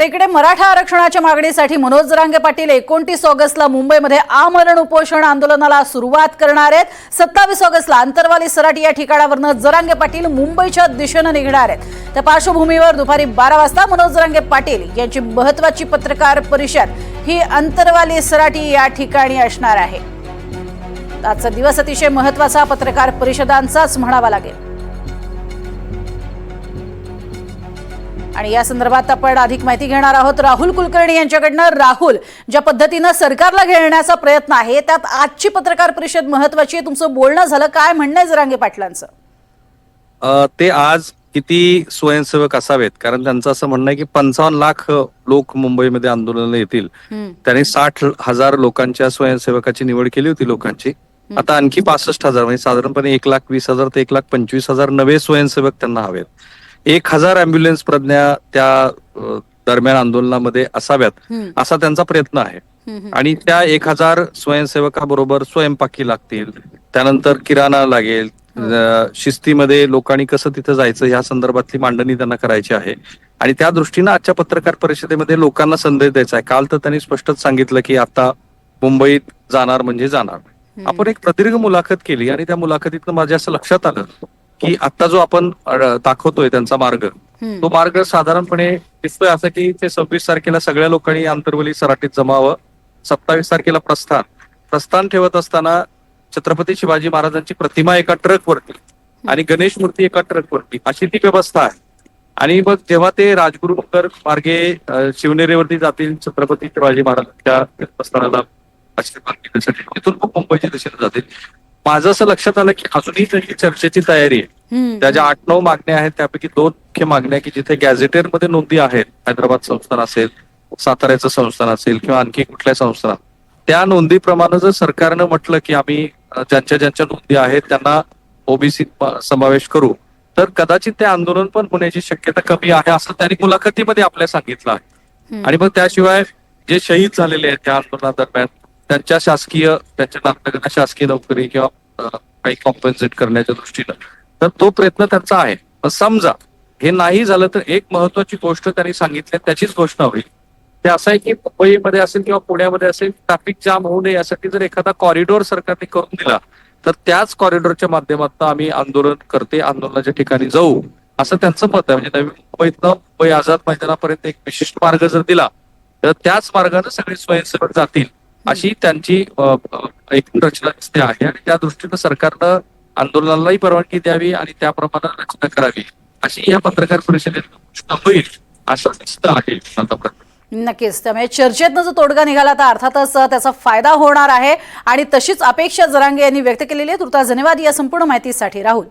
तिकडे मराठा आरक्षणाच्या मागणीसाठी मनोज जरांगे पाटील एकोणतीस ऑगस्टला मुंबईमध्ये आमरण उपोषण आंदोलनाला सुरुवात करणार आहेत. सत्तावीस ऑगस्टला अंतरवाली सराटी या ठिकाणावरनं जरांगे पाटील मुंबईच्या दिशेनं निघणार आहेत. त्या पार्श्वभूमीवर दुपारी बारा वाजता मनोज जरांगे पाटील यांची महत्वाची पत्रकार परिषद ही अंतरवाली सराटी या ठिकाणी असणार आहे. आजचा दिवस अतिशय महत्त्वाचा पत्रकार परिषदांचाच म्हणावा लागेल. आणि या संदर्भात आपण अधिक माहिती घेणार आहोत. राहुल कुलकर्णी यांच्याकडनं राहुल ज्या पद्धतीनं सरकारला घेण्याचा प्रयत्न आहे त्यात आजची पत्रकार परिषद महत्वाची आहे. तुमचं बोलणं झालं काय म्हणणं आहे जरांगे पाटलांचं? ते आज किती स्वयंसेवक असावेत? कारण त्यांचं असं म्हणणं आहे की पंचावन्न लाख लोक मुंबईमध्ये आंदोलनाला येतील. त्यांनी साठ हजार लोकांच्या स्वयंसेवकाची निवड केली होती लोकांची. आता आणखी पासष्ट हजार म्हणजे साधारणपणे एक लाख वीस हजार ते एक लाख पंचवीस हजार नवे स्वयंसेवक त्यांना हवेत. एक हजार अँब्युलन्स प्रज्ञा त्या दरम्यान आंदोलनामध्ये असाव्यात असा त्यांचा प्रयत्न आहे. आणि त्या एक हजार स्वयंसेवकाबरोबर स्वयंपाकी लागतील त्यानंतर किराणा लागेल अ, शिस्तीमध्ये लोकांनी कसं तिथं जायचं या संदर्भातली मांडणी त्यांना करायची आहे. आणि त्या दृष्टीनं आजच्या पत्रकार परिषदेमध्ये लोकांना संदेश द्यायचा आहे. काल तर त्यांनी स्पष्टच सांगितलं की आता मुंबईत जाणार म्हणजे जाणार. आपण एक प्रदीर्घ मुलाखत केली आणि त्या मुलाखतीतनं माझ्या असं लक्षात आलं की आता जो आपण दाखवतोय त्यांचा मार्ग तो मार्ग साधारणपणे दिसतोय असं की ते सव्वीस तारखेला सगळ्या लोकांनी आंतरवली सराटीत जमावं सत्तावीस तारखेला प्रस्थान. प्रस्थान ठेवत असताना छत्रपती शिवाजी महाराजांची प्रतिमा एका ट्रकवरती आणि गणेश मूर्ती एका ट्रकवरती अशी ती व्यवस्था आहे. आणि मग जेव्हा ते राजगुरू नगर मार्गे शिवनेरीवरती जातील छत्रपती शिवाजी महाराजांच्या प्रस्थानाला आशीर्वाद घेण्यासाठी तिथून मुंबईच्या दिशेने जातील. माझं असं लक्षात आलं की अजूनही त्याची चर्चेची तयारी आहे. हम्म, त्या ज्या आठ नऊ मागण्या आहेत त्यापैकी दोन मुख्य मागण्या की जिथे गॅझेटेडमध्ये नोंदी आहेत हैदराबाद संस्थान असेल साताऱ्याचं संस्थान असेल किंवा आणखी कुठल्या संस्था त्या नोंदीप्रमाणे जर सरकारनं म्हटलं की आम्ही ज्यांच्या ज्यांच्या नोंदी आहेत त्यांना ओबीसी समावेश करू तर कदाचित ते आंदोलन पण होण्याची शक्यता कमी आहे असं त्यांनी मुलाखतीमध्ये आपल्या सांगितलं आहे. आणि मग त्याशिवाय जे शहीद झालेले आहेत त्या आंदोलनादरम्यान त्यांच्या शासकीय त्यांच्या नागरिकांना शासकीय नोकरी किंवा काही कॉम्पन्सेट करण्याच्या दृष्टीनं. तर तो प्रयत्न त्यांचा आहे. पण समजा हे नाही झालं तर एक महत्वाची गोष्ट त्यांनी सांगितली त्याचीच घोषणा होईल. ते असं आहे की मुंबईमध्ये असेल किंवा पुण्यामध्ये असेल ट्रॅफिक जाम होऊ नये यासाठी जर एखादा कॉरिडॉर सरकारने करून दिला तर त्याच कॉरिडॉरच्या माध्यमातून आम्ही आंदोलन करते आंदोलनाच्या ठिकाणी जाऊ. असं त्यांचं मत आहे. म्हणजे नवी मुंबईतनं मुंबई आझाद मैदानापर्यंत एक विशिष्ट मार्ग जर दिला तर त्याच मार्गाने सगळे स्वयंसेवक जातील. अशी त्यांची एकूण रचना दिसते आहे. आणि त्या दृष्टीनं सरकारनं आंदोलनालाही परवानगी द्यावी आणि त्याप्रमाणे रचना करावी. अशी या पत्रकार परिषदेत घोषणा होईल असं दिसत आहे नक्कीच. त्यामुळे चर्चेतनं जो तोडगा निघाला तर अर्थातच त्याचा फायदा होणार आहे. आणि तशीच अपेक्षा जरांगे यांनी व्यक्त केलेली आहे. तुर्ता धन्यवाद या संपूर्ण माहितीसाठी. राहुल.